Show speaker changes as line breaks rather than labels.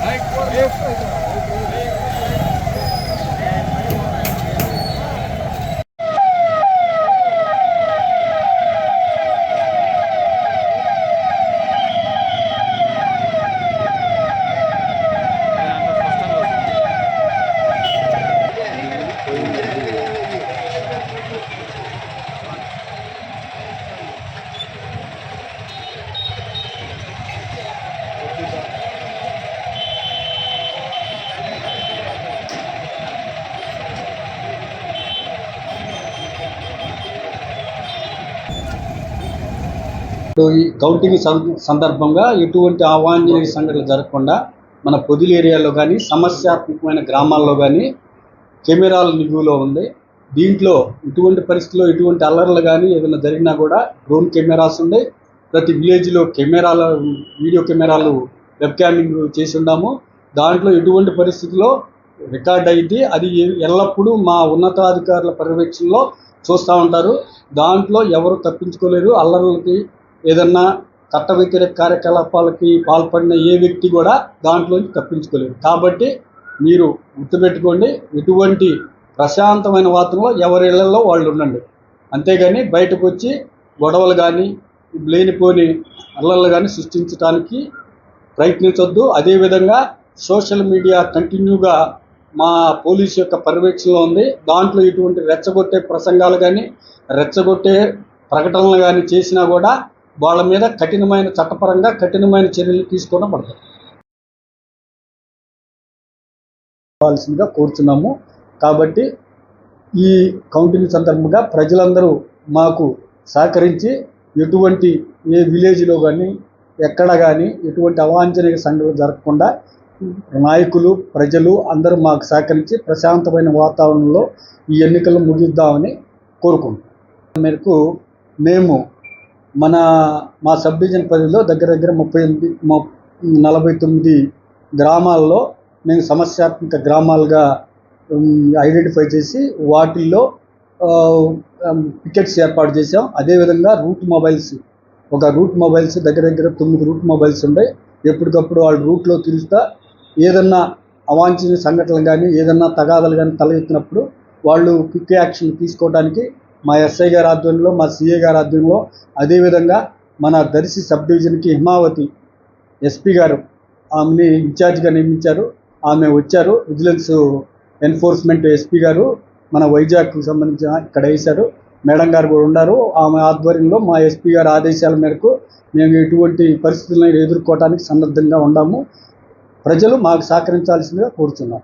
Vai, vai, vai. ఇప్పుడు ఈ counting సందర్భంగా ఎటువంటి అవాంఛనీయ సంఘటనలు జరగకుండా మన పొదిలి ఏరియాలో కానీ సమస్యాత్మకమైన గ్రామాల్లో కానీ కెమెరాల నిలువులో ఉంది దీంట్లో ఇటువంటి పరిస్థితుల్లో ఇటువంటి అల్లర్లు కానీ ఏదైనా జరిగినా కూడా డ్రోన్ కెమెరాస్ ఉన్నాయి ప్రతి విలేజ్లో కెమెరాల వీడియో కెమెరాలు వెబ్ క్యామింగ్ చేసి ఉన్నాము దాంట్లో ఎటువంటి పరిస్థితుల్లో రికార్డ్ అయింది అది ఎల్లప్పుడూ మా ఉన్నతాధికారుల పర్యవేక్షణలో చూస్తూ ఉంటారు. దాంట్లో ఎవరు తప్పించుకోలేరు. అల్లర్లకి ఏదన్నా చట్ట వ్యతిరేక కార్యకలాపాలకి పాల్పడిన ఏ వ్యక్తి కూడా దాంట్లోంచి తప్పించుకోలేరు కాబట్టి మీరు గుర్తుపెట్టుకోండి ఎటువంటి ప్రశాంతమైన వాతావరణంలో ఎవరి ఇళ్ళలో వాళ్ళు ఉండండి. అంతేగాని బయటకు వచ్చి గొడవలు కానీ లేనిపోని అల్లర్లు కానీ సృష్టించడానికి ప్రయత్నించొద్దు. అదేవిధంగా సోషల్ మీడియా కంటిన్యూగా మా పోలీసు యొక్క పర్యవేక్షణలో ఉంది. దాంట్లో ఇటువంటి రెచ్చగొట్టే ప్రసంగాలు కానీ రెచ్చగొట్టే ప్రకటనలు కానీ చేసినా కూడా వాళ్ళ మీద కఠినమైన చట్టపరంగా కఠినమైన చర్యలు తీసుకోవడం పడతాయి కావాల్సిందిగా కోరుచున్నాము. కాబట్టి ఈ కౌంటింగ్ సందర్భంగా ప్రజలందరూ మాకు సహకరించి ఎటువంటి ఏ విలేజ్లో కానీ ఎక్కడ కానీ ఎటువంటి అవాంఛనీయ సంఘటన జరగకుండా నాయకులు ప్రజలు అందరూ మాకు సహకరించి ప్రశాంతమైన వాతావరణంలో ఈ ఎన్నికలు ముగిద్దామని కోరుకుంటున్నాం. మేరకు మేము మన మా సబ్ డివిజన్ పరిధిలో దగ్గర దగ్గర ముప్పై ఎనిమిది నలభై తొమ్మిది గ్రామాల్లో మేము సమస్యాత్మక గ్రామాలుగా ఐడెంటిఫై చేసి వాటిల్లో పికెట్స్ ఏర్పాటు చేసాం అదేవిధంగా రూట్ మొబైల్స్ ఒక రూట్ మొబైల్స్ దగ్గర దగ్గర తొమ్మిది రూట్ మొబైల్స్ ఉన్నాయి ఎప్పటికప్పుడు వాళ్ళు రూట్లో తిరుగుతా ఏదన్నా అవాంఛనీయ సంఘటనలు కానీ ఏదన్నా తగాదాలు కానీ తలెత్తినప్పుడు వాళ్ళు క్విక్ యాక్షన్ తీసుకోవడానికి మా ఎస్ఐ గారి ఆధ్వర్యంలో మా సిఏ గారి ఆధ్వర్యంలో అదేవిధంగా మన దర్శి సబ్ డివిజన్కి హిమావతి ఎస్పీ గారు ఆమెని ఇన్ఛార్జ్గా నియమించారు. ఆమె వచ్చారు. విజిలెన్స్ ఎన్ఫోర్స్మెంట్ ఎస్పీ గారు మన వైజాగ్కు సంబంధించిన ఇక్కడ వేశారు. మేడం గారు కూడా ఉన్నారు. ఆమె ఆధ్వర్యంలో మా ఎస్పీ గారి ఆదేశాల మేరకు మేము ఎటువంటి పరిస్థితులను ఎదుర్కోవడానికి సన్నద్ధంగా ఉన్నాము. ప్రజలు మాకు సహకరించాల్సిందిగా కోరుతున్నాం